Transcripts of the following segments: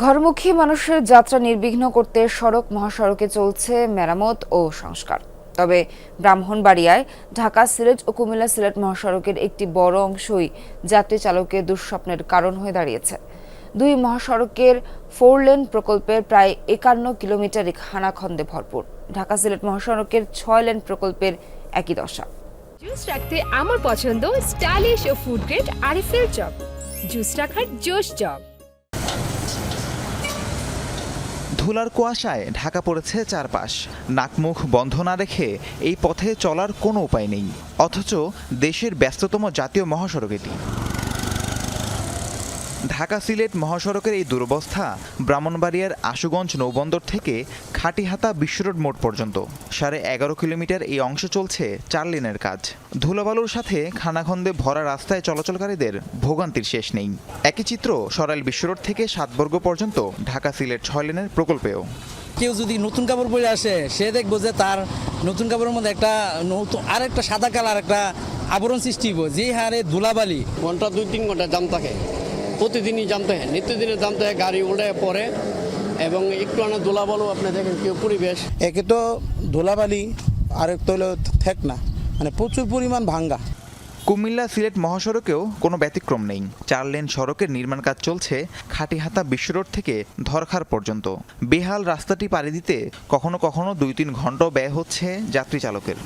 ঘরমুখী মানুষের যাত্রা নির্বিঘ্ন করতে সড়ক মহাসড়কে চলছে মেরামত ও সংস্কার। তবে ব্রাহ্মণবাড়িয়ায় ঢাকা সিলেট ও কুমিল্লা সিলেট মহাসড়কের একটি বড় অংশই যাত্রী চালকের দুঃস্বপ্নের কারণ হয়ে দাঁড়িয়েছে। দুই মহাসড়কের ফোর লেন প্রকল্পের প্রায় একান্ন কিলোমিটার খানাখন্দে ভরপুর। ঢাকা সিলেট মহাসড়কের ছয় লেন প্রকল্পের একই দশা। জুস রাখতে আমার পছন্দ স্টাইলিশ ও ফুড গ্রেড আরিফেল চপ। জুস রাখার জোশ চপ। ধুলার কুয়াশায় ঢাকা পড়েছে চারপাশ। নাকমুখ বন্ধ না রেখে এই পথে চলার কোনো উপায় নেই। অথচ দেশের ব্যস্ততম জাতীয় মহাসড়ক এটি। ঢাকা সিলেট মহাসড়কের এই দুরবস্থা ব্রাহ্মণবাড়িয়ার আশুগঞ্জ নৌবন্দর থেকে খাটিহাতা বিশ্বরোড মোড় পর্যন্ত। সাড়ে এগারো কিলোমিটার এই অংশ চলছে চার লেনের কাজ। ধুলাবালুর সাথে খানাখন্দে ভরা রাস্তায় চলাচলকারীদের ভোগান্তির শেষ নেই। একই চিত্র সরাইল বিশ্বরোড থেকে সাতবর্গ পর্যন্ত ঢাকা সিলেট ছয় লেনের প্রকল্পেও। কেউ যদি নতুন কাপড় পরে আসে সে দেখব যে তার নতুন কাপড়ের মধ্যে একটা নতুন আর একটা সাদা কালার একটা আবরণ সৃষ্টি হইব। যে হারে ধুলাবালি। ঘণ্টা দুই তিন ঘণ্টা জাম থাকে। প্রতিদিনই জানতে হয়। নিত্যদিনের জানতে হয় গাড়ি উল্টে পড়ে এবং একটু আনা দোলা বলো আপনি দেখেন কেউ পরিবেশ। একে তো ধুলাবালি আরেক তো হলো ঠেক না মানে প্রচুর পরিমাণ ভাঙ্গা। কুমিল্লা সিলেট মহাসড়কেও কোনো ব্যতিক্রম নেই। চার লেন সড়কের নির্মাণ কাজ চলছে খাটিহাতা বিশ্বরোড থেকে ধরখার পর্যন্ত। বেহাল রাস্তাটি পাড়ি দিতে কখনো কখনো দুই তিন ঘণ্টা ব্যয় হচ্ছে যাত্রী চালকের।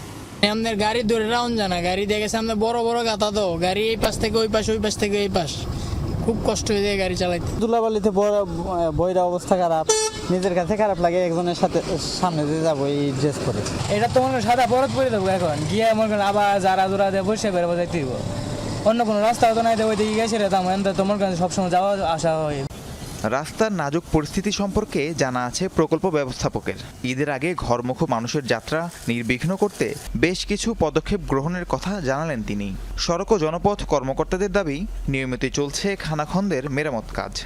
আমাদের গাড়ি ধরে রাউন্ড জানা। গাড়ি দেখে সামনে বড় বড় গাতা তো। গাড়ি এই পাশ থেকে ওই পাশ ওই পাশ থেকে এই পাশ। খুব কষ্ট হয়ে যায় গাড়ি চালাইতে। দুলাবালিতে বইরা অবস্থা খারাপ। নিজের কাছে খারাপ লাগে একজনের সাথে সামনে দিয়ে যাব এই ড্রেস করে এটা তো মনে সাদা বরফ পরে দেবো এখন। গিয়ে মনে করেন আবার যারা জোড়া দিয়ে বসে বেরোবো যাইতে দিব অন্য কোনো রাস্তা তো নাই ওই দিকে গেছে রে তেমন তো মনে করেন সবসময় যাওয়া আসা হয়। রাস্তার নাজুক পরিস্থিতি সম্পর্কে জানা আছে প্রকল্প ব্যবস্থাপকের। ঈদের আগে ঘরমুখ মানুষের যাত্রা নির্বিঘ্ন করতে বেশ কিছু পদক্ষেপ গ্রহণের কথা জানালেন তিনি। সড়ক ও জনপথ কর্মকর্তাদের দাবি, নিয়মিত চলছে খানাখন্দের মেরামত কাজ।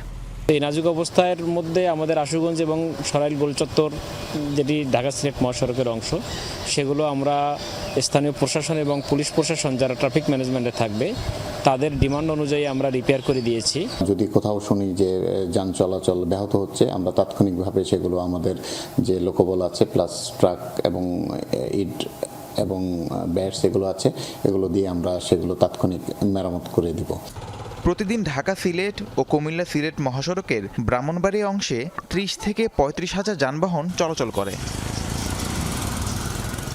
এই নাজুক অবস্থার মধ্যে আমাদের আশুগঞ্জ এবং সরাইল গোলচত্বর, যেটি ঢাকা সিলেট মহাসড়কের অংশ, সেগুলো আমরা স্থানীয় প্রশাসন এবং পুলিশ প্রশাসন যারা ট্রাফিক ম্যানেজমেন্টে থাকবে তাদের ডিমান্ড অনুযায়ী আমরা রিপেয়ার করে দিয়েছি। যদি কোথাও শুনি যে যান চলাচল ব্যাহত হচ্ছে আমরা তাৎক্ষণিকভাবে সেগুলো আমাদের যে লোকবল আছে প্লাস ট্রাক এবং ইট এবং ব্যাট সেগুলো আছে এগুলো দিয়ে আমরা সেগুলো তাৎক্ষণিক মেরামত করে দিব। প্রতিদিন ঢাকা সিলেট ও কুমিল্লা সিলেট মহাসড়কের ব্রাহ্মণবাড়ি অংশে ত্রিশ থেকে পঁয়ত্রিশ হাজার যানবাহন চলাচল করে।